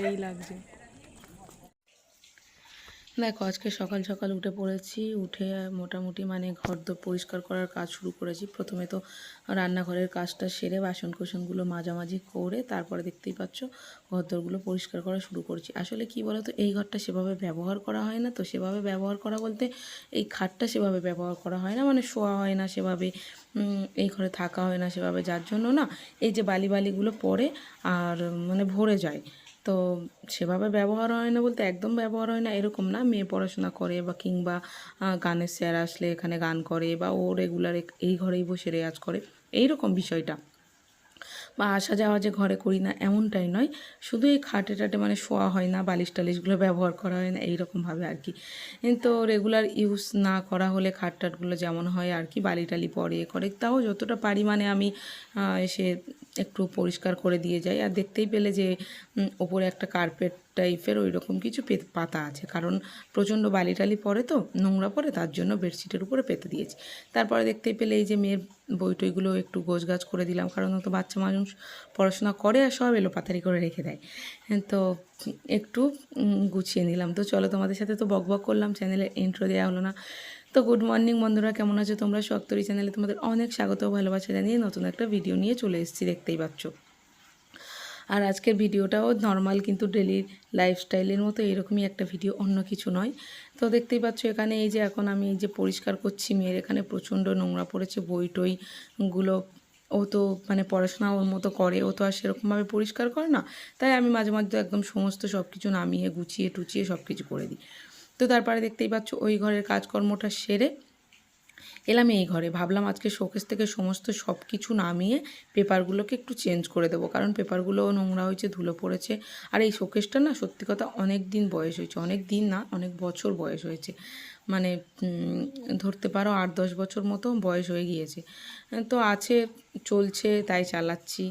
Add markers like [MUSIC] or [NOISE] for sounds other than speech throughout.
সেই লাগছে। দেখো, আজকে সকাল সকাল উঠে পড়েছি, উঠে মোটামুটি মানে ঘর দোর পরিষ্কার করার কাজ শুরু করেছি। প্রথমে তো রান্নাঘরের কাজটা সেরে বাসন কোসনগুলো মাঝামাঝি করে তারপরে দেখতেই পাচ্ছ ঘর দোরগুলো পরিষ্কার করা শুরু করছি। আসলে কি বলো তো এই ঘরটা সেভাবে ব্যবহার করা হয় না তো। সেভাবে ব্যবহার করা বলতে এই খাটটা সেভাবে ব্যবহার করা হয় না মানে শোয়া হয় না সেভাবে এই ঘরে থাকা হয় না সেভাবে, যার জন্য না এই যে বালি বালিগুলো পড়ে আর মানে ভরে যায়। তো সেভাবে ব্যবহার হয় না বলতে একদম ব্যবহার হয় না, এরকম না মেয়ে পড়াশোনা করে বা কিংবা গানের স্যার আসলে এখানে গান করে বা ও রেগুলার এই ঘরেই বসে রেয়াজ করে এই রকম বিষয়টা। বা আসা যাওয়া যে ঘরে করি না, এমনটাই নয়। শুধু এই খাটে টাটে মানে শোয়া হয় না, বালিশ টালিশগুলো ব্যবহার করা হয় না এইরকমভাবে আর কি। তো রেগুলার ইউজ না করা হলে খাট টাটগুলো যেমন হয় আর কি, বালি টালি পরে করে। তাও যতটা পারি মানে আমি এসে একটু পরিষ্কার করে দিয়ে যাই। আর দেখতেই পেলে যে ওপরে একটা কার্পেট টাইপের ওই রকম কিছু পাতা আছে। কারণ প্রচণ্ড বালি টালি পড়ে তো, নোংরা পড়ে তার জন্য বেডশিটের উপরে পেতে দিয়েছি। তারপরে দেখতেই পেলে এই যে মেয়ের বই টইগুলো একটু গোছগাছ করে দিলাম। কারণ তো বাচ্চা মানুষ পড়াশোনা করে আর সব এলো পাতারি করে রেখে দেয়। হ্যাঁ, তো একটু গুছিয়ে নিলাম। তো চলো তোমাদের সাথে তো বক বক করলাম চ্যানেলে ইন্ট্রো দেওয়া হলো না। তো গুড মর্নিং বন্ধুরা কেমন আছো তোমরা? শক্তরি চ্যানেলে তোমাদের অনেক স্বাগত ভালোবাসা জানিয়ে নতুন একটা ভিডিও নিয়ে চলে এসেছি দেখতেই পাচ্ছ। আর আজকের ভিডিওটাও নর্মাল কিন্তু ডেলি লাইফস্টাইলের মতো এরকমই একটা ভিডিও অন্য কিছু নয়। তো দেখতেই পাচ্ছ এখানে এই যে এখন আমি এই যে পরিষ্কার করছি মেয়ের এখানে প্রচণ্ড নোংরা পড়েছে বই টইগুলো ও তো মানে পড়াশোনা ওর মতো করে, ও তো আর সেরকমভাবে পরিষ্কার করে না। তাই আমি মাঝে মাঝে একদম সমস্ত সব কিছু নামিয়ে, গুছিয়ে, টুচিয়ে সব কিছু করে দিই। তো তারপরে দেখতেই পাচ্ছ ওই ঘরের কাজকর্মটা সেরে এলাম এই ঘরে। ভাবলাম আজকে শোকেস থেকে সমস্ত সব কিছু নামিয়ে পেপারগুলোকে একটু চেঞ্জ করে দেবো, কারণ পেপারগুলো নোংরা হয়েছে, ধুলো পড়েছে। আর এই শোকেসটা না সত্যি কথা অনেক দিন বয়স হয়েছে, অনেক দিন না, অনেক বছর বয়স হয়েছে। মানে ধরতে পারো আট, দশ বছর মতো বয়স হয়ে গিয়েছে। তো আছে, চলছে, তাই চালাচ্ছি।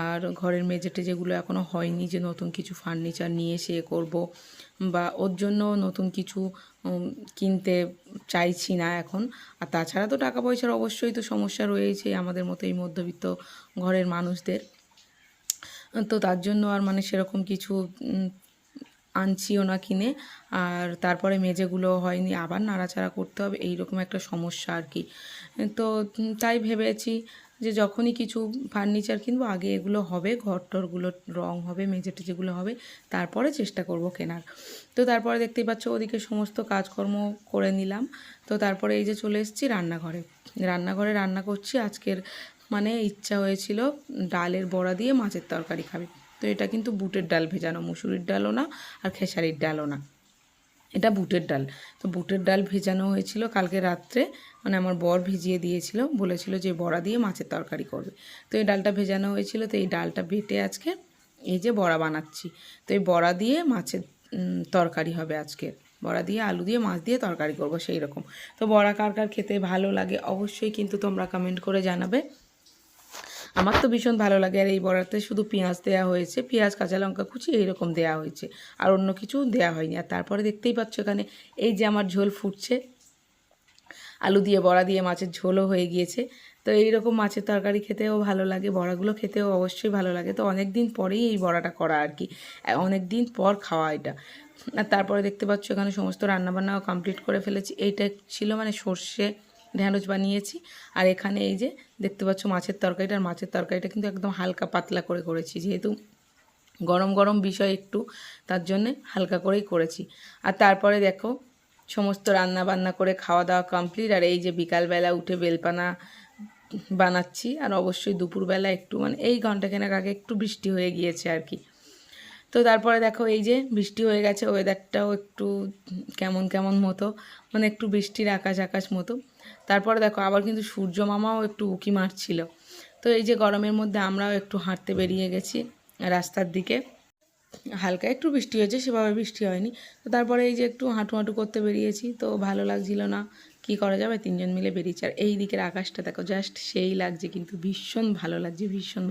আর ঘরের মেঝেটে যেগুলো এখনও হয়নি যে নতুন কিছু ফার্নিচার নিয়ে এ করব। বা ওর জন্য নতুন কিছু কিনতে চাইছি না এখন। আর তাছাড়া তো টাকা পয়সার অবশ্যই তো সমস্যা রয়েছে আমাদের মতো এই মধ্যবিত্ত ঘরের মানুষদের। তো তার জন্য আর মানে সেরকম কিছু আনছিও না কিনে আর তারপরে মেজেগুলো হয়নি, আবার নাড়াচাড়া করতে হবে এই রকম একটা সমস্যা আর কি। তো তাই ভেবেছি যে যখনই কিছু ফার্নিচার কিনবো, আগে এগুলো হবে ঘর টরগুলো রং হবে, মেঝে টেজেগুলো হবে, তারপরে চেষ্টা করব কেনার। তো তারপরে দেখতেই পাচ্ছ, ওদিকে সমস্ত কাজকর্ম করে নিলাম। তো তারপরে এই যে চলে এসেছি রান্নাঘরে। রান্নাঘরে রান্না করছি, আজকের মানে ইচ্ছা হয়েছিল ডালের বড়া দিয়ে মাছের তরকারি খাবে। তো এটা কিন্তু বুটের ডাল ভেজানো, মুসুরির ডালও না আর খেসারির ডালও না। এটা বুটের ডাল। তো বুটের ডাল ভেজানো হয়েছিল কালকে রাত্রে মানে আমার বর ভিজিয়ে দিয়েছিল, বলেছিল যে বড়া দিয়ে মাছের তরকারি করবে। তো এই ডালটা ভেজানো হয়েছিল, তো এই ডালটা বেটে আজকে এই যে বড়া বানাচ্ছি। তো এই বড়া দিয়ে মাছের তরকারি হবে আজকে। বড়া দিয়ে আলু দিয়ে মাছ দিয়ে তরকারি করব সেই রকম তো বড়া কার কার খেতে ভালো লাগে অবশ্যই কিন্তু তোমরা কমেন্ট করে জানাবে। আমার তো ভীষণ ভালো লাগে। আর এই বড়াতে শুধু পেঁয়াজ দেওয়া হয়েছে। পেঁয়াজ, কাঁচা লঙ্কা কুচি এইরকম দেওয়া হয়েছে। আর অন্য কিছু দেওয়া হয়নি। আর তারপরে দেখতেই পাচ্ছ এখানে এই যে আমার ঝোল ফুটছে। আলু দিয়ে, বড়া দিয়ে মাছের ঝোলও হয়ে গিয়েছে। তো এইরকম মাছের তরকারি খেতেও ভালো লাগে। বড়াগুলো খেতেও অবশ্যই ভালো লাগে। তো অনেক দিন পরেই এই বড়াটা করা আর কি। অনেক দিন পর খাওয়া এটা। আর তারপরে দেখতে পাচ্ছ এখানে সমস্ত রান্নাবান্নাও কমপ্লিট করে ফেলেছি। এইটা ছিল মানে সর্ষে ঢ্যাঁড়স বানিয়েছি। আর এখানে এই যে দেখতে পাচ্ছ মাছের তরকারিটা, আর মাছের তরকারিটা কিন্তু একদম হালকা পাতলা করে করেছি, যেহেতু গরম গরম বিষয় একটু, তার জন্যে হালকা করেই করেছি। আর তারপরে দেখো সমস্ত রান্না বান্না করে খাওয়া দাওয়া কমপ্লিট আর এই যে বিকালবেলা উঠে বেলপানা বানাচ্ছি, আর অবশ্যই দুপুরবেলা একটু মানে এই ঘন্টাখানেক আগে একটু বৃষ্টি হয়ে গিয়েছে আর কি। তো তারপরে দেখো এই যে বৃষ্টি হয়ে গেছে ওয়েদারটাও একটু কেমন কেমন মতো মানে একটু বৃষ্টির আকাশ আকাশ মতো। তারপরে দেখো আবার কিন্তু সূর্য মামাও একটু উকি মারছিল। তো এই যে গরমের মধ্যে আমরাও একটু হাঁটতে বেরিয়ে গেছি রাস্তার দিকে। হালকা একটু বৃষ্টি হয়েছে, সেভাবে বৃষ্টি হয়নি। তো তারপরে এই যে একটু হাঁটু হাঁটু করতে বেরিয়েছি, তো ভালো লাগছিল না, কি করা যাবে? তিনজন মিলে বেরিয়েছি। আর এই দিকের আকাশটা দেখো জাস্ট সেই লাগছে কিন্তু, ভীষণ ভালো লাগছে, ভীষণ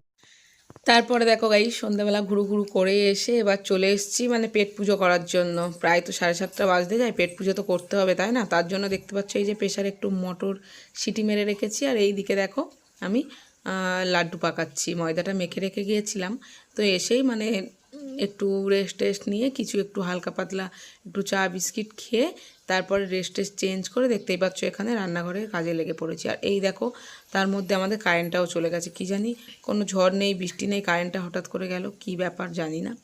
তারপরে দেখো গাই সন্ধ্যাবেলা ঘুরু ঘুরু করে এসে এবার চলে এসেছি মানে পেট পুজো করার জন্য। প্রায় তো সাড়ে সাতটা বাজতে যায়, পেট পুজো তো করতে হবে, তাই না? তার জন্য দেখতে পাচ্ছ এই যে প্রেশারে একটু মোটর সিটি মেরে রেখেছি, আর এই দিকে দেখো আমি লাড্ডু পাকাচ্ছি, ময়দাটা মেখে রেখে গিয়েছিলাম। তো এসেই মানে একটু রেস্ট টেস্ট নিয়ে কিছু একটু হালকা পাতলা একটু চা বিস্কিট খেয়ে তারপরে রেস্ট টেস্ট চেঞ্জ করে দেখতেই পাচ্ছ এখানে রান্নাঘরে কাজে লেগে পড়েছি। আর এই দেখো, তার মধ্যে আমাদের কারেন্টটাও চলে গেছে। কি জানি, কোনো ঝড় নেই, বৃষ্টি নেই কারেন্টটা হঠাৎ করে গেল, কি ব্যাপার জানি না।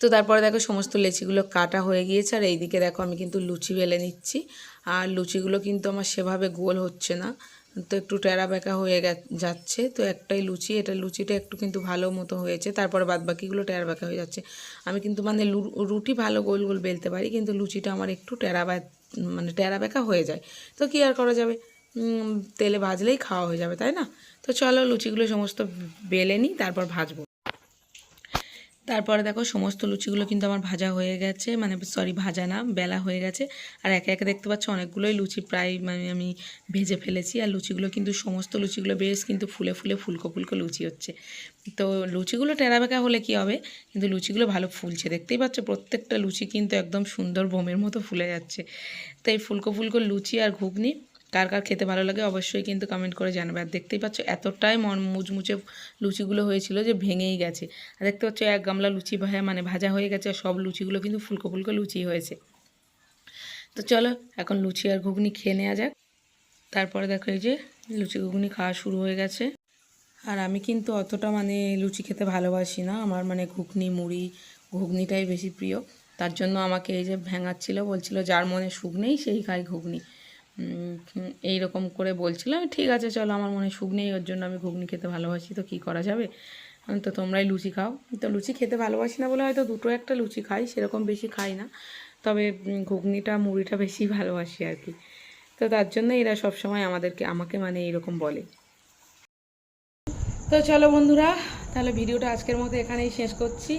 তো তারপরে দেখো, সমস্ত লেচিগুলো কাটা হয়ে গিয়েছে। আর এইদিকে দেখো, আমি কিন্তু লুচি বেলে নিচ্ছি। আর লুচিগুলো কিন্তু আমার সেভাবে গোল হচ্ছে না। তো একটু টেরা বেঁকা হয়ে যাচ্ছে। তো একটাই লুচি, এটা লুচিটা একটু কিন্তু ভালো মতো হয়েছে। তারপরে বাদ বাকিগুলো টেরা বেঁকা হয়ে যাচ্ছে। আমি কিন্তু মানে রুটি ভালো গোল গোল বেলতে পারি, কিন্তু লুচিটা আমার একটু টেরা মানে টেরা বেঁকা হয়ে যায়। তো কী আর করা যাবে? তেলে ভাজলেই খাওয়া হয়ে যাবে, তাই না? তো চলো লুচিগুলো সমস্ত বেলে নিই, তারপর ভাজবো। তারপরে দেখো সমস্ত লুচিগুলো কিন্তু আমার ভাজা হয়ে গেছে মানে সরি ভাজা না, বেলা হয়ে গেছে। আর একে একে দেখতে পাচ্ছ অনেকগুলোই লুচি প্রায় মানে আমি ভেজে ফেলেছি। আর লুচিগুলো কিন্তু সমস্ত লুচিগুলো বেশ কিন্তু ফুলে ফুলে ফুলকো ফুলকো লুচি হচ্ছে। তো লুচিগুলো টেরাবেকা হলে কি হবে? কিন্তু লুচিগুলো ভালো ফুলছে। দেখতেই পাচ্ছ প্রত্যেকটা লুচি কিন্তু একদম সুন্দর বোমের মতো ফুলে যাচ্ছে। তো এই ফুলকো ফুলকো লুচি আর ঘুগনি কার কার খেতে ভালো লাগে অবশ্যই কিন্তু কমেন্ট করে জানাবে। আর দেখতেই পাচ্ছ এতটাই মন মুচমুচে লুচিগুলো হয়েছিল যে ভেঙেই গেছে। আর দেখতে পাচ্ছ এক গামলা লুচি ভাজা মানে ভাজা হয়ে গেছে আর সব লুচিগুলো কিন্তু ফুলকো ফুলকো লুচি হয়েছে। তো চলো, এখন লুচি আর ঘুগনি খেয়ে নেওয়া যাক। তারপরে দেখো এই যে লুচি ঘুগনি খাওয়া শুরু হয়ে গেছে। আর আমি কিন্তু অতটা মানে লুচি খেতে ভালোবাসি না। আমার মানে ঘুগনি, মুড়ি ঘুগনিটাই বেশি প্রিয়। তার জন্য আমাকে এই যে ভেঙাচ্ছিল, বলছিল যার মনে সুখ নেই সেই খায় ঘুগনি। এই রকম করে বলছিলাম ঠিক আছে, চলো, আমার মনে সুখ নেই, ওর জন্য আমি ঘুগনি খেতে ভালোবাসি, তো কি করা যাবে? আমি তো তোমরাই লুচি খাও। তো লুচি খেতে ভালোবাসি না বলে হয়তো দুটো একটা লুচি খাই, সেরকম বেশি খাই না। তবে ঘুগনিটা, মুড়িটা বেশি [LAUGHS] ভালোবাসি আর কি। তো তার জন্য এরা সবসময় আমাদেরকে, আমাকে মানে এরকম বলে। তো চলো বন্ধুরা, তাহলে ভিডিওটা আজকের মতো এখানেই শেষ করছি।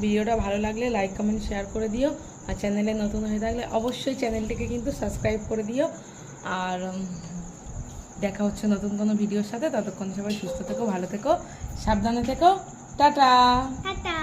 ভিডিওটা ভালো লাগলে লাইক, কমেন্ট, শেয়ার করে দিও। আর চ্যানেলে নতুন হয়ে থাকলে অবশ্যই চ্যানেলটিকে কিন্তু সাবস্ক্রাইব করে দিও। আর দেখা হচ্ছে নতুন কোনো ভিডিওর সাথে। ততক্ষণ সবাই সুস্থ থেকো, ভালো থেকো, সাবধানে থেকো। টাটা! টাটা!